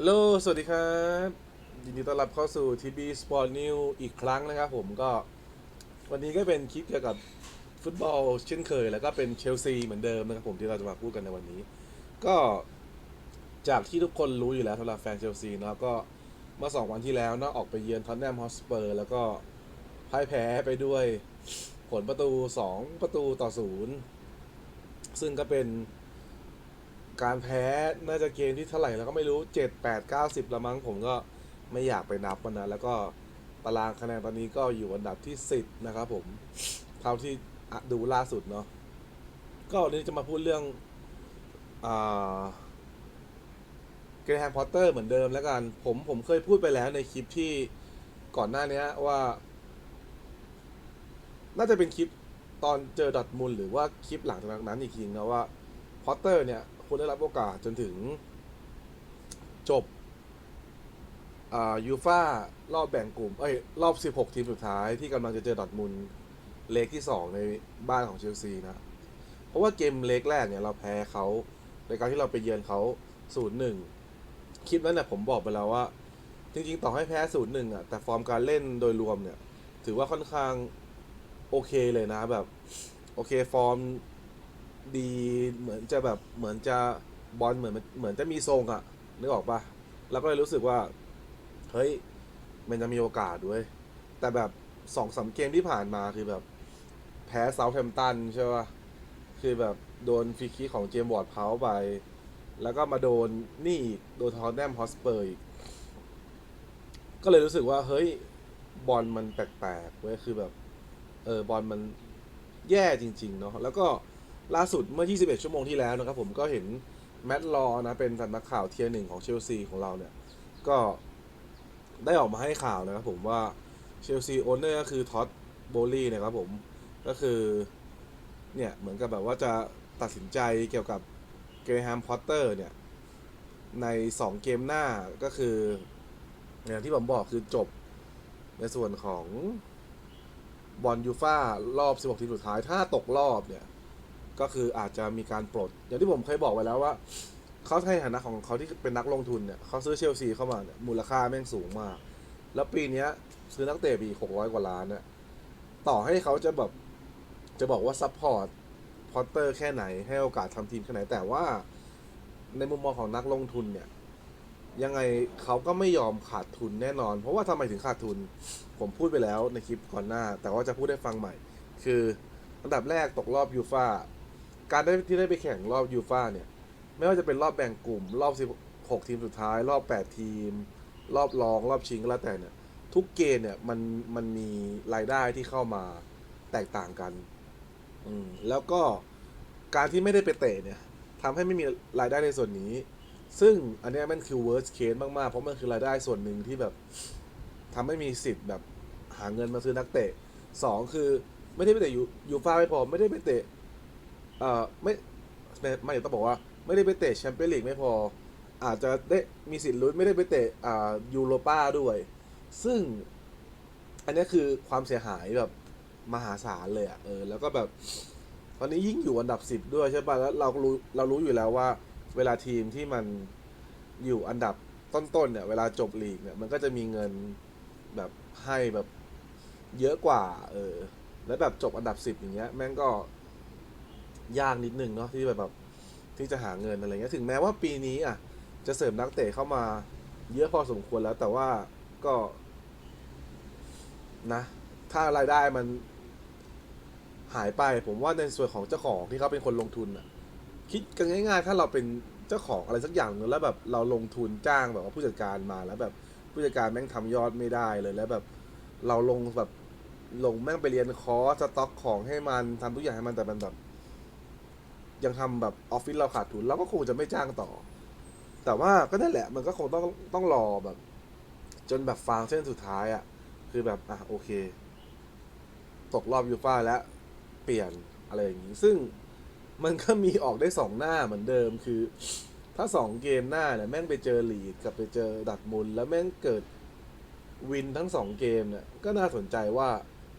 ฮัลโหล สวัสดีครับ ยินดีต้อนรับเข้าสู่ TB Sport News อีกครั้งนะครับผมก็ วันนี้ก็เป็นคลิปเกี่ยวกับฟุตบอลเช่นเคย แล้วก็เป็นเชลซีเหมือนเดิมนะครับผมที่เราจะมาพูดกันในวันนี้ ก็จากที่ทุกคนรู้อยู่แล้วสำหรับแฟนเชลซีเนาะก็เมื่อสองวันที่แล้วเนาะออกไปเยือนท็อตแนมฮอสเปอร์แล้วก็พ่ายแพ้ไปด้วยผลประตู 2 ประตูต่อศูนย์ซึ่งก็เป็น การแพ้น่าจะเกมที่เท่าไหร่แล้วก็ไม่รู้7 8 9 10ละมั้งผมก็ไม่อยากไปนับมันนะแล้วก็ตารางคะแนนตอนนี้ก็อยู่อันดับที่10นะครับผมเท่าที่ดูล่าสุดเนาะก็วันนี้จะมาพูดเรื่องเกรแฮมพอตเตอร์เหมือนเดิมแล้วกัน ผมผมเคยพูดไปแล้วในคลิปที่ก่อนหน้านี้ว่า น่าจะเป็นคลิปตอนเจอดอทมุลหรือว่าคลิปหลังจากนั้นอีกทีนะว่าพอตเตอร์เนี่ย ควรได้รับโอกาสจนถึง จบยูฟ่ารอบแบ่งกลุ่ม เอ้ย รอบ 16 ทีมสุดท้ายที่กำลังจะเจอดอทมุนเลกที่ 2 ในบ้านของเชลซีนะ เพราะว่าเกมเลกแรกเนี่ย เราแพ้เขาในการที่เราไปเยือนเขา0-1 คลิปนั้นเนี่ยผมบอกไปแล้วว่า จริงๆ ต่อให้แพ้0-1อะ แต่ฟอร์มการเล่นโดยรวมเนี่ย ถือว่าค่อนข้างโอเคเลยนะแบบ โอเคฟอร์ม ดีเหมือนจะแบบเหมือนจะบอลเหมือนเหมือนจะมีทรงอะนึกออกปะเราก็เลยรู้สึกว่า เฮ้ย มันจะมีโอกาสด้วย แต่แบบสองสามเกมที่ผ่านมาคือแบบ แพ้เซาท์แฮมป์ตันใช่ปะคือแบบโดนฟรีคิกของเจมบอร์ดเพาไป แล้วก็มาโดนนี่โดนทอตแนมฮอสเปอร์อีก ก็เลยรู้สึกว่าเฮ้ยบอลมันแปลกๆเว้ยคือแบบ เออบอลมันแย่จริง ๆ เนาะแล้วก็ ล่าสุดเมื่อ 21 ชั่วโมงที่แล้วนะครับผมก็เห็นแมตต์ลอนะเป็นสำนักข่าวเทียร์หนึ่งของเชลซีของเราเนี่ย ก็ได้ออกมาให้ข่าวนะครับผมว่าเชลซีโอนเนอร์ก็คือท็อตโบลี่นะครับผมก็คือเนี่ยเหมือนกับแบบว่าจะตัดสินใจเกี่ยวกับเกรแฮมพอตเตอร์เนี่ย ใน 2 เกมหน้าก็คืออย่างที่ผมบอกคือจบในส่วนของบอลยูฟ่ารอบ 16 ทีมสุดท้ายถ้าตกรอบเนี่ย ก็คืออาจจะมีการปลด อย่างที่ผมเคยบอกไว้แล้วว่าเขาในฐานะของเขาที่เป็นนักลงทุนเนี่ยเขาซื้อเชลซีเข้ามาเนี่ยมูลค่าแม่งสูงมาก แล้วปีเนี้ยซื้อนักเตะปีหกร้อยกว่าล้านเนี่ยต่อให้เขาจะแบบจะบอกว่าซัพพอร์ตพอตเตอร์แค่ไหนให้โอกาสทำทีมแค่ไหนแต่ว่าในมุมมองของนักลงทุนเนี่ยยังไงเขาก็ไม่ยอมขาดทุนแน่นอน เพราะว่าทำไมถึงขาดทุน ผมพูดไปแล้วในคลิปก่อนหน้า แต่ว่าจะพูดให้ฟังใหม่ คืออันดับแรกตกรอบยูฟ่า การได้ที่ได้ไปแข่งรอบยูฟ่าเนี่ย ไม่ว่าจะเป็นรอบแบ่งกลุ่ม รอบ 16 ทีมสุดท้าย รอบ 8 ทีม รอบรอง รอบชิงก็แล้วแต่เนี่ย ทุกเกณฑ์เนี่ยมันมันมีรายได้ที่เข้ามาแตกต่างกัน อืมแล้วก็การที่ไม่ได้ไปเตะเนี่ยทำให้ไม่มีรายได้ในส่วนนี้ ซึ่งอันนี้มันคือ worst case มากๆ เพราะมันคือรายได้ส่วนหนึ่งที่แบบทำให้มีสิทธิ์แบบหาเงินมาซื้อนักเตะสองคือไม่ได้ไปเตะยูยูฟ่าไม่พอไม่ได้ไปเตะ เอ่อไม่ไม่ไม่ต้องบอกว่าไม่ได้ไปเตะแชมเปี้ยนลีกไม่พอ อาจจะได้มีสิทธิ์ลุ้นไม่ได้ไปเตะอ่ายูโรป้าด้วย ซึ่ง อันนี้คือความเสียหายแบบมหาศาลเลยอะ่ะเออแล้วก็แบบ ตอนนี้ยิ่งอยู่อันดับสิบด้วยใช่ป่ะแล้วเรารู้เรารู้อยู่แล้วว่า เวลาทีมที่มันอยู่อันดับต้นๆเนี่ย เวลาจบลีกเนี่ยมันก็จะมีเงินแบบให้แบบเยอะกว่า เออ แล้วแบบจบอันดับสิบอย่างเงี้ย แม่งก็ ยากนิดนึงเนาะที่แบบแบบที่จะหาเงินอะไรเงี้ยถึงแม้ว่าปีนี้อะ จะเสริมนักเตะเข้ามาเยอะพอสมควรแล้ว แต่ว่าก็ นะ ถ้ารายได้มันหายไป ผมว่าในส่วนของเจ้าของที่เขาเป็นคนลงทุนอะ คิดกันง่ายๆ ถ้าเราเป็นเจ้าของอะไรสักอย่างนึงแล้วแบบเราลงทุนจ้างแบบว่าผู้จัดการมาแล้วแบบผู้จัดการแม่งทำยอดไม่ได้เลยแล้วแบบ เราลงแบบลงแม่งไปเรียนคอร์สสต็อกของให้มันทำทุกอย่างให้มันแต่มันแบบ ยังทำแบบออฟฟิศเราขาดทุนเราก็คงจะไม่จ้างต่อ แต่ว่าก็นั่นแหละ มันก็คงต้องต้องรอแบบ จนแบบฟางเส้นสุดท้ายอะ่ะ คือแบบอะโอเค ตกรอบยูฟ่าแล้วเปลี่ยนอะไรอย่างนี้ ซึ่งมันก็มีออกได้สองหน้าเหมือนเดิมคือ ถ้าสองเกมหน้าเนี่ยแม่งไปเจอลีดกับไปเจอดัดมุลแล้วแม่งเกิดวินทั้งสองเกมเนี่ยก็น่าสนใจว่า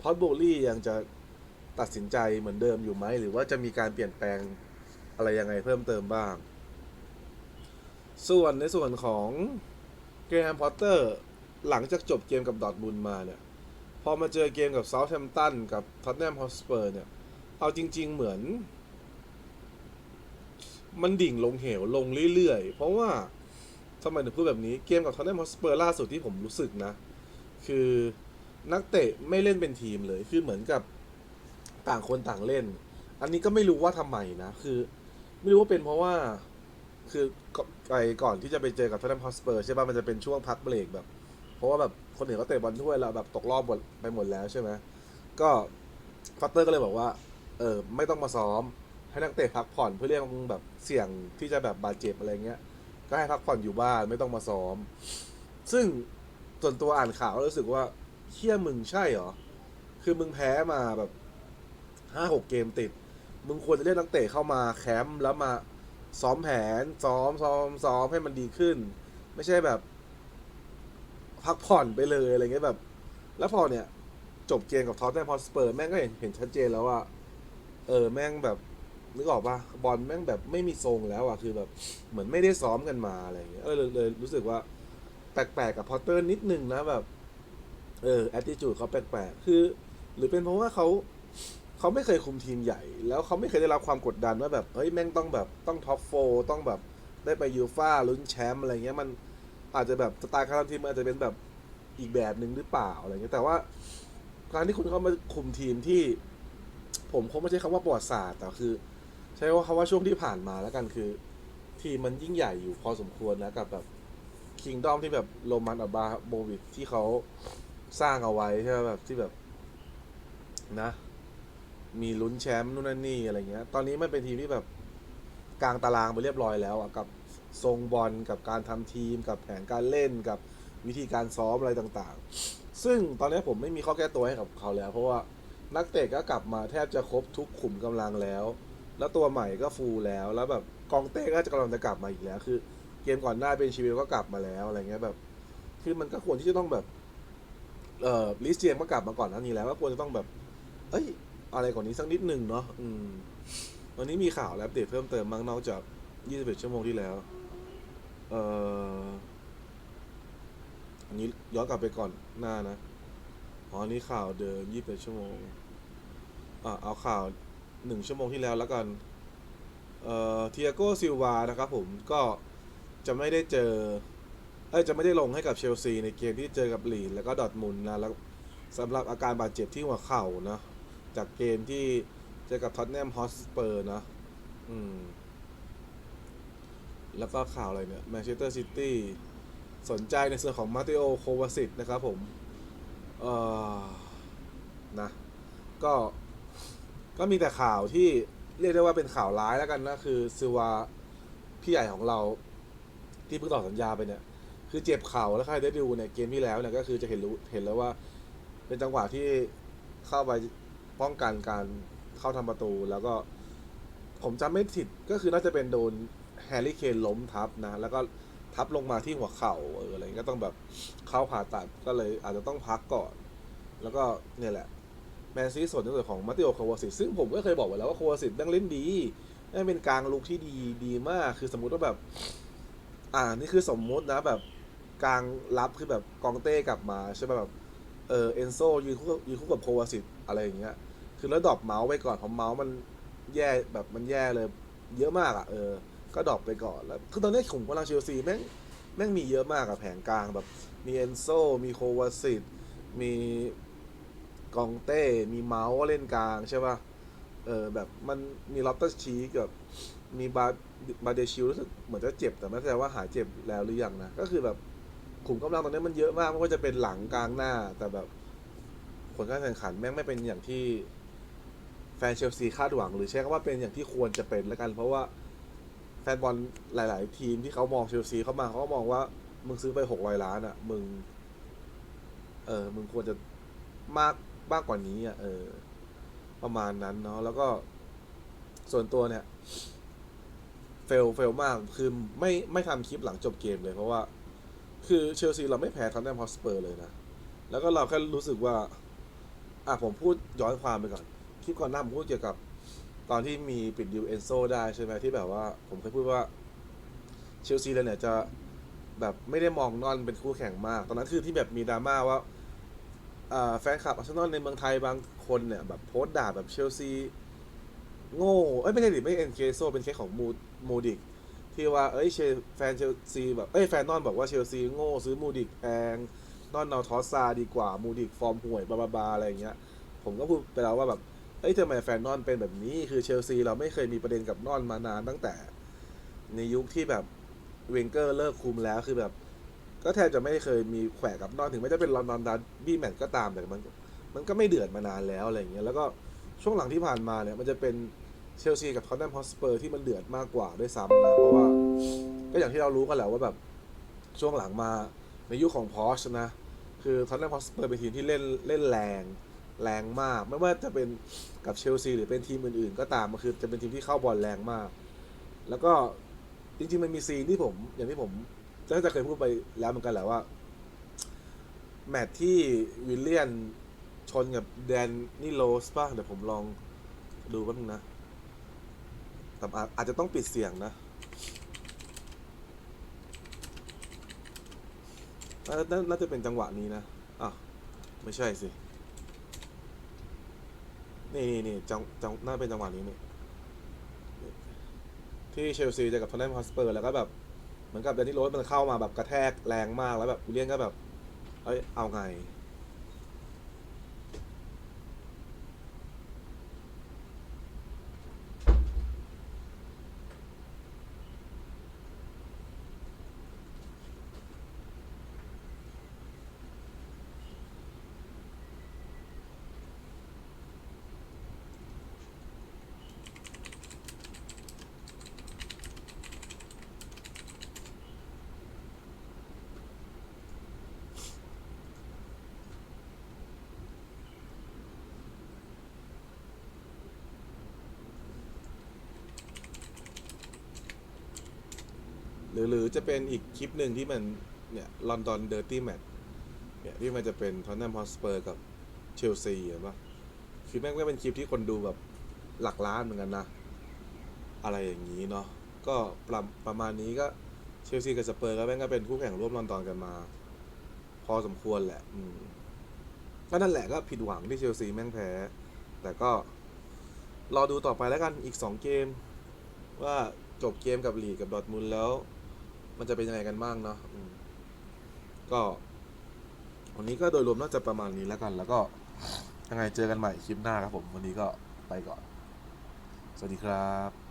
ท็อตโบลี่ยังจะตัดสินใจเหมือนเดิมอยู่ไหม หรือว่าจะมีการเปลี่ยนแปลง อะไรยังไงเพิ่มเติมบ้าง ส่วนในส่วนของเกรแฮมพอตเตอร์หลังจากจบเกมกับดอทมุนมาเนี่ย พอมาเจอเกมกับเซาท์แฮมป์ตันกับท็อตแนมฮอสเปอร์เนี่ย เอาจริง ๆ เหมือน มันดิ่งลงเหวลงเรื่อยๆ เพราะว่าทำไมถึงพูดแบบนี้เกมกับท็อตแนมฮอสเปอร์ล่าสุดที่ผมรู้สึกนะ คือนักเตะไม่เล่นเป็นทีมเลย คือเหมือนกับต่างคนต่างเล่น อันนี้ก็ไม่รู้ว่าทำไมนะ คือ ไม่รู้ว่าเป็นเพราะว่า คือก่อนก่อนที่จะไปเจอกับท็อตแนมฮอสเปอร์ใช่ป่ะมันจะเป็นช่วงพักเบรกแบบ เพราะว่าแบบคนอื่นเขาเตะบอลถ้วยแล้วแบบตกรอบหมดไปหมดแล้วใช่ไหมก็ฟัตเตอร์ก็เลยบอกว่า เออไม่ต้องมาซ้อม ให้นักเตะพักผ่อนเพื่อเรียกแบบเสี่ยงที่จะแบบบาดเจ็บอะไรเงี้ย ก็ให้พักผ่อนอยู่บ้านไม่ต้องมาซ้อม ซึ่งส่วนตัวอ่านข่าวรู้สึกว่าเฮี้ยมึงใช่เหรอ คือมึงแพ้มาแบบห้าหกเกมติด มึงควรจะเรียกนักเตะเข้ามาแคมป์แล้วมาซ้อมแผน ซ้อมซ้อมซ้อมให้มันดีขึ้น ไม่ใช่แบบ พักผ่อนไปเลยอะไรเงี้ยแบบ แล้วพอเนี่ย จบเกมกับท็อตแนมฮอสเปอร์แม่งก็เห็นเห็นชัดเจนแล้วว่า เออแม่งแบบนึกออกปะบอลแม่งแบบไม่มีทรงแล้วอะคือแบบ เหมือนไม่ได้ซ้อมกันมาอะไรเงี้ยเออเลยเลยรู้สึกว่า แปลกๆกับพอตเตอร์นิดนึงนะแบบ เออแอตติจูดเขาแปลกๆคือ หรือเป็นเพราะว่าเขา เขาไม่เคยคุมทีมใหญ่ แล้วเขาไม่เคยได้รับความกดดันว่าแบบเฮ้ยแม่งต้องแบบต้องท็อปโฟต้องแบบได้ไปยูฟ่าลุ้นแชมป์อะไรเงี้ยมันอาจจะแบบสไตล์การทำทีมอาจจะเป็นแบบอีกแบบหนึ่งหรือเปล่าอะไรเงี้ยแต่ว่าการที่คุณเข้ามาคุมทีมที่ ผมคงไม่ใช่คำว่าประวัติศาสตร์แต่คือ ใช้ว่าคำว่าช่วงที่ผ่านมาแล้วกันคือ ทีมมันยิ่งใหญ่อยู่พอสมควรนะกับแบบคิงดอมที่แบบโรมันอับบาโบวิชที่เขาสร้างเอาไว้ใช่ไหมแบบที่แบบนะ มีลุ้นแชมป์นู่นนั่นนี่อะไรเงี้ย ตอนนี้มันเป็นทีมที่แบบกลางตารางไปเรียบร้อยแล้วอะกับทรงบอลกับการทำทีม กับแผนการเล่นกับวิธีการซ้อมอะไรต่างๆ ซึ่งตอนนี้ผมไม่มีข้อแก้ตัวให้กับเขาแล้ว เพราะว่านักเตะก็กลับมาแทบจะครบทุกขุมกำลังแล้ว แล้วตัวใหม่ก็ฟูลแล้ว แล้วแบบกองเต้ก็จะกำลังจะกลับมาอีกแล้วคือ เกมก่อนหน้าเป็นชีวิตก็กลับมาแล้วอะไรเงี้ยแบบ คือมันก็ควรที่จะต้องแบบเอ่อลิสเจียมก็กลับมาก่อนหน้านี้แล้วก็ควรจะต้องแบบ เอ้ย อะไรกว่านี้สักนิดหนึ่งเนาะอืม วันนี้มีข่าวและอัปเดตเพิ่มเติมมั้งนอกจาก 21 ชั่วโมงที่แล้ว เอ่อ อันนี้ย้อนกลับไปก่อนหน้านะ อ๋อ อันนี้ข่าวเดิม 21 ชั่วโมง อ่าเอาข่าวหนึ่งชั่วโมงที่แล้วแล้วกัน เอ่อเทียโกซิลวานะครับผมก็จะไม่ได้เจอ เอ้ยจะไม่ได้ลงให้กับเชลซีในเกมที่เจอกับลีดแล้วก็ดอทมุนนะแล้วสำหรับอาการบาดเจ็บที่หัวเข่านะ จากเกมที่เจอกับท็อตแนมฮอสเปอร์นะอืม แล้วก็ข่าวอะไรเนี่ยแมนเชสเตอร์ซิตี้สนใจในส่วนของมาติโอโควาสิตนะครับผม เออนะ ก็ ก็มีแต่ข่าวที่เรียกได้ว่าเป็นข่าวร้ายแล้วกันนะ คือซิวาพี่ใหญ่ของเราที่เพิ่งต่อสัญญาไปเนี่ย คือเจ็บเข่าแล้วใครได้ดูเนี่ยเกมที่แล้วเนี่ยก็คือจะเห็นรู้เห็นแล้วว่า เป็นจังหวะที่เข้าไป ป้องกันการเข้าทำประตูแล้วก็ ผมจำไม่ผิดก็คือน่าจะเป็นโดนแฮร์รี่เคนล้มทับนะ แล้วก็ทับลงมาที่หัวเข่าเอออะไรเงี้ก็ต้องแบบเข้าผ่าตัดก็เลยอาจจะต้องพักก่อน แล้วก็เนี่ยแหละ แมนซีส่วนในส่วนของมาติโอโควาสิตซึ่งผมก็เคยบอกไว้แล้วว่าโควาสิตแม่งเล่นดีแม่งเป็นกลางลุกที่ดีดีมาก คือสมมุติว่าแบบ อ่านี่คือสมมุตินะแบบกลางรับคือแบบกองเต้กลับมาใช่ไหมแบบเออเอนโซยืนคู่กับยืนคู่กับโควาสิตอะไรอย่างเงี้ย คือแล้วดรอปเมาส์ไปก่อนเพราะเมาส์มันแย่แบบมันแย่เลย เยอะมากอะเออ ก็ดรอปไปก่อนแล้ว คือตอนนี้ขุมกำลังเชลซีแม่งแม่งมีเยอะมากอะแผงกลางแบบ มีเอนโซ มีโควาสิตมีกองเต้ มีเมาส์เล่นกลางใช่ป่ะ เออแบบมันมีล็อบเตอร์ชีกับมีบาบาเดชิลรู้สึกเหมือนจะเจ็บแต่ไม่แน่ใจว่าหายเจ็บแล้วหรือยังนะ ก็คือแบบขุมกำลังตรงนี้มันเยอะมากไม่ว่าจะเป็นหลังกลางหน้า แต่แบบผลการแข่งขันแม่งไม่เป็นอย่างที่ แฟนเชลซีคาดหวัง หรือใช้คำว่าเป็นอย่างที่ควรจะเป็นแล้วกัน เพราะว่าแฟนบอลหลาย ๆ ทีมที่เขามองเชลซีเข้ามาเขาก็มองว่า มึงซื้อไปหกร้อยล้านอะ่ะ มึง เออ มึงควรจะมากมากกว่านี้อะ เออ ประมาณนั้นเนาะแล้วก็ส่วนตัวเนี่ย เฟลเฟลมากคือไม่ไม่ทำคลิปหลังจบเกมเลยเพราะว่า คือเชลซีเราไม่แพ้ทอนแนมฮอสเปอร์เลยนะแล้วก็เราแค่รู้สึกว่า อะผมพูดย้อนความไปก่อน คลิปก่อนหน้าผมพูดเกี่ยวกับ ตอนที่มีปิดดิวเอนโซได้ใช่ไหมที่แบบว่า ผมเคยพูดว่าเชลซีเลยเนี่ยจะแบบไม่ได้มองนอนเป็นคู่แข่งมาก ตอนนั้นคือที่แบบมีดราม่าว่าแฟนคลับอาร์เซนอลในเมืองไทยบางคนเนี่ยแบบโพสต์ด่าแบบเชลซีโง่เอ้ยไม่ใช่ดิไม่เอ็นเคโซเป็นเคสของมูมูดิกที่ว่าเอ้ยเชแฟนเชลซีแบบเอ้ยแฟนนอนบอกว่าเชลซีโง่ซื้อมูดิกแพงนอนเอาทอสซาดีกว่ามูดิกฟอร์มห่วยบาบาบาอะไรอย่างเงี้ยผมก็พูดไปแล้วว่าแบบ เอ้ยทำไมแฟนนอนเป็นแบบนี้ คือเชลซีเราไม่เคยมีประเด็นกับนอนมานานตั้งแต่ ในยุคที่แบบเวนเกอร์เลิกคุมแล้วคือแบบ ก็แทบจะไม่เคยมีแขวะกับนอนถึงแม้จะเป็นลอนดอนดาร์บี้แมตช์ก็ตามแต่มัน มันก็ไม่เดือดมานานแล้วอะไรอย่างเงี้ยแล้วก็ช่วงหลังที่ผ่านมาเนี่ยมันจะเป็นเชลซีกับทอตแนมฮอสเปอร์ที่มันเดือดมากกว่าด้วยซ้ำนะเพราะว่า ก็อย่างที่เรารู้กันแหละว่าแบบช่วงหลังมาในยุคของพอชนะ คือทอตแนมฮอสเปอร์เป็นทีมที่เล่นเล่นแรง แรงมาก ไม่ว่าจะเป็นกับเชลซีหรือเป็นทีมอื่นๆ ก็ตามมันคือจะเป็นทีมที่เข้าบอลแรงมาก แล้วก็จริงๆมันมีซีนที่ผม อย่างที่ผมก็จะเคยพูดไปแล้วเหมือนกันแหละว่า แมตที่วิลเลียนชนกับแดนนี่โรสป่ะเดี๋ยวผมลองดูแป๊บนึงนะแต่อาจจะต้องปิดเสียงนะน่าน่าน่าจะเป็นจังหวะนี้นะอะไม่ใช่สิ นี่นี่นี่จังจังน่าเป็นจังหวะนี้นี่ที่เชลซีเจอกับทอนแนมฮอสเปอร์แล้วก็แบบ เหมือนกับเดนนี่โรสมันเข้ามาแบบกระแทกแรงมากแล้วแบบวิลเลียนก็แบบ เอ้ยเอาไง รือหรือจะเป็นอีกคลิปหนึ่งที่มันเนี่ยลอนดอนเดอร์ตี้แมตเนี่ยที่มันจะเป็นทอนแนมฮอสเปอร์กับเชลซีเห็นปะคือแม่งก็เป็นคลิปที่คนดูแบบหลักล้านเหมือนกันนะ อะไรอย่างนี้เนาะก็ประประมาณนี้ก็เชลซีกับสเปอร์ก็แม่งก็เป็นคู่แข่งร่วมลอนดอนกันมา พอสมควรแหละ อืมก็นั่นแหละก็ผิดหวังที่เชลซีแม่งแพ้ แต่ก็รอดูต่อไปแล้วกันอีกสองเกม ว่าจบเกมกับลีกกับดอร์ทมุนด์แล้ว มันจะเป็นยังไงกันบ้างเนาะก็วันนี้ก็โดยรวมน่าจะประมาณนี้แล้วกัน แล้วก็ยังไงเจอกันใหม่คลิปหน้าครับผม วันนี้ก็ไปก่อน สวัสดีครับ